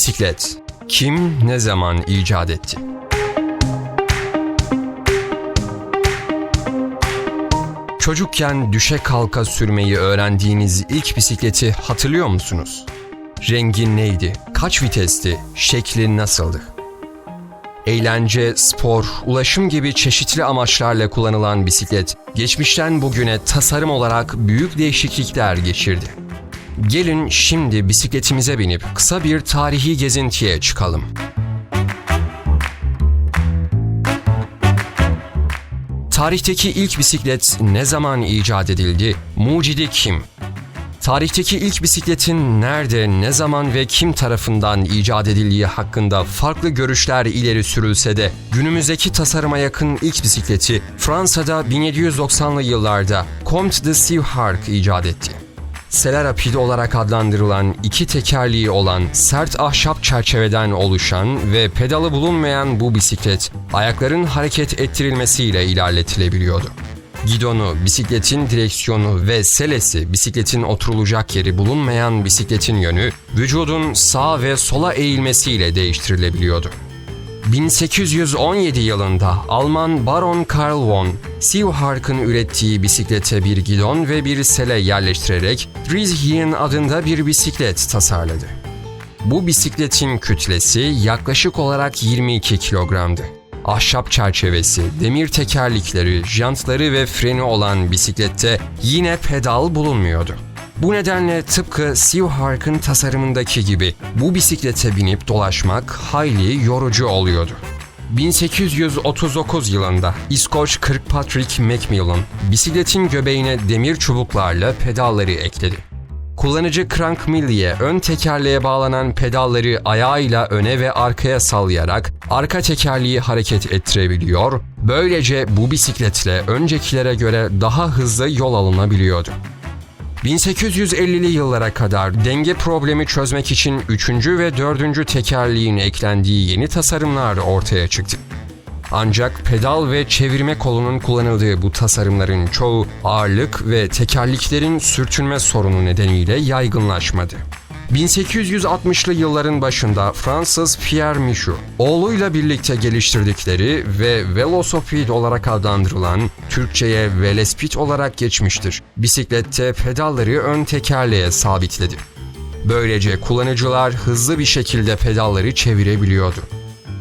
Bisiklet kim ne zaman icat etti? Çocukken düşe kalka sürmeyi öğrendiğiniz ilk bisikleti hatırlıyor musunuz? Rengi neydi? Kaç vitesti? Şekli nasıldı? Eğlence, spor, ulaşım gibi çeşitli amaçlarla kullanılan bisiklet, geçmişten bugüne tasarım olarak büyük değişiklikler geçirdi. Gelin şimdi bisikletimize binip kısa bir tarihi gezintiye çıkalım. Tarihteki ilk bisiklet ne zaman icat edildi? Mucidi kim? Tarihteki ilk bisikletin nerede, ne zaman ve kim tarafından icat edildiği hakkında farklı görüşler ileri sürülse de günümüzdeki tasarıma yakın ilk bisikleti Fransa'da 1790'lı yıllarda Comte de Sivhark icat etti. Selarapide olarak adlandırılan iki tekerliği olan sert ahşap çerçeveden oluşan ve pedalı bulunmayan bu bisiklet ayakların hareket ettirilmesiyle ilerletilebiliyordu. Gidonu, bisikletin direksiyonu ve selesi bisikletin oturulacak yeri bulunmayan bisikletin yönü vücudun sağ ve sola eğilmesiyle değiştirilebiliyordu. 1817 yılında Alman Baron Karl von Sivhark'ın ürettiği bisiklete bir gidon ve bir sele yerleştirerek Drizhien adında bir bisiklet tasarladı. Bu bisikletin kütlesi yaklaşık olarak 22 kilogramdı. Ahşap çerçevesi, demir tekerlikleri, jantları ve freni olan bisiklette yine pedal bulunmuyordu. Bu nedenle tıpkı Sivhark'ın tasarımındaki gibi bu bisiklete binip dolaşmak hayli yorucu oluyordu. 1839 yılında İskoç Kirkpatrick Macmillan bisikletin göbeğine demir çubuklarla pedalları ekledi. Kullanıcı crank milliye ön tekerleğe bağlanan pedalları ayağıyla öne ve arkaya sallayarak arka tekerleği hareket ettirebiliyor, böylece bu bisikletle öncekilere göre daha hızlı yol alınabiliyordu. 1850'li yıllara kadar denge problemi çözmek için 3. ve 4. tekerleğin eklendiği yeni tasarımlar ortaya çıktı. Ancak pedal ve çevirme kolunun kullanıldığı bu tasarımların çoğu ağırlık ve tekerliklerin sürtünme sorunu nedeniyle yaygınlaşmadı. 1860'lı yılların başında Fransız Pierre Michou, oğluyla birlikte geliştirdikleri ve Velocipede olarak adlandırılan, Türkçe'ye Velespit olarak geçmiştir. Bisiklette pedalları ön tekerleğe sabitledi. Böylece kullanıcılar hızlı bir şekilde pedalları çevirebiliyordu.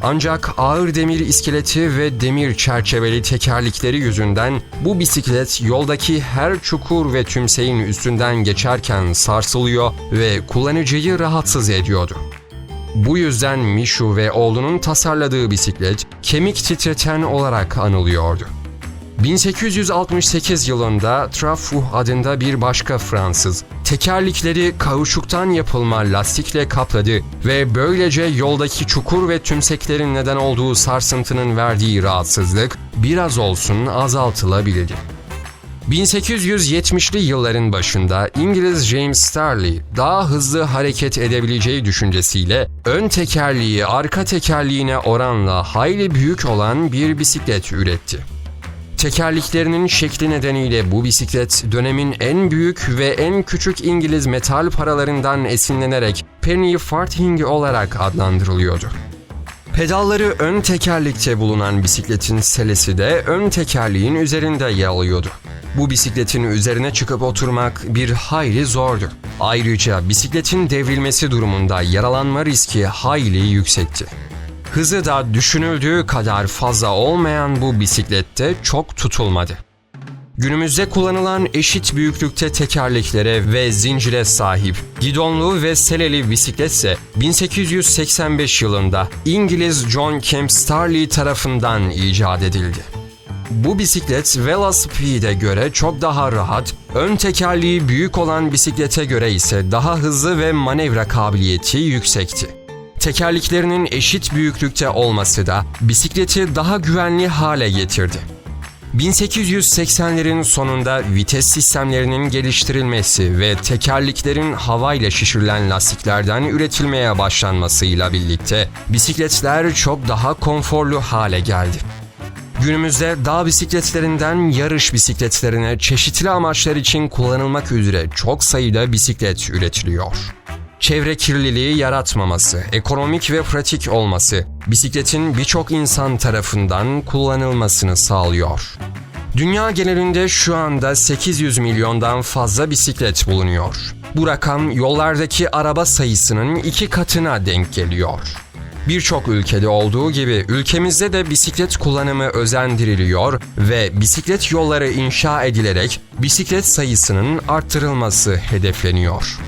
Ancak ağır demir iskeleti ve demir çerçeveli tekerlikleri yüzünden bu bisiklet yoldaki her çukur ve tümseyin üstünden geçerken sarsılıyor ve kullanıcıyı rahatsız ediyordu. Bu yüzden Mishu ve oğlunun tasarladığı bisiklet kemik titreten olarak anılıyordu. 1868 yılında Trafuh adında bir başka Fransız tekerlikleri kauçuktan yapılma lastikle kapladı ve böylece yoldaki çukur ve tümseklerin neden olduğu sarsıntının verdiği rahatsızlık biraz olsun azaltılabildi. 1870'li yılların başında İngiliz James Starley daha hızlı hareket edebileceği düşüncesiyle ön tekerliği arka tekerliğine oranla hayli büyük olan bir bisiklet üretti. Tekerliklerinin şekli nedeniyle bu bisiklet dönemin en büyük ve en küçük İngiliz metal paralarından esinlenerek penny farthing olarak adlandırılıyordu. Pedalları ön tekerlekte bulunan bisikletin selesi de ön tekerleğin üzerinde yer alıyordu. Bu bisikletin üzerine çıkıp oturmak bir hayli zordu. Ayrıca bisikletin devrilmesi durumunda yaralanma riski hayli yüksekti. Hızı da düşünüldüğü kadar fazla olmayan bu bisiklette çok tutulmadı. Günümüzde kullanılan eşit büyüklükte tekerleklere ve zincire sahip gidonlu ve seleli bisiklet ise 1885 yılında İngiliz John Kemp Starley tarafından icat edildi. Bu bisiklet Velocipede'e göre çok daha rahat, ön tekerliği büyük olan bisiklete göre ise daha hızlı ve manevra kabiliyeti yüksekti. Tekerliklerinin eşit büyüklükte olması da bisikleti daha güvenli hale getirdi. 1880'lerin sonunda vites sistemlerinin geliştirilmesi ve tekerleklerin havayla şişirilen lastiklerden üretilmeye başlanmasıyla birlikte bisikletler çok daha konforlu hale geldi. Günümüzde dağ bisikletlerinden yarış bisikletlerine çeşitli amaçlar için kullanılmak üzere çok sayıda bisiklet üretiliyor. Çevre kirliliği yaratmaması, ekonomik ve pratik olması, bisikletin birçok insan tarafından kullanılmasını sağlıyor. Dünya genelinde şu anda 800 milyondan fazla bisiklet bulunuyor. Bu rakam yollardaki araba sayısının iki katına denk geliyor. Birçok ülkede olduğu gibi ülkemizde de bisiklet kullanımı özendiriliyor ve bisiklet yolları inşa edilerek bisiklet sayısının arttırılması hedefleniyor.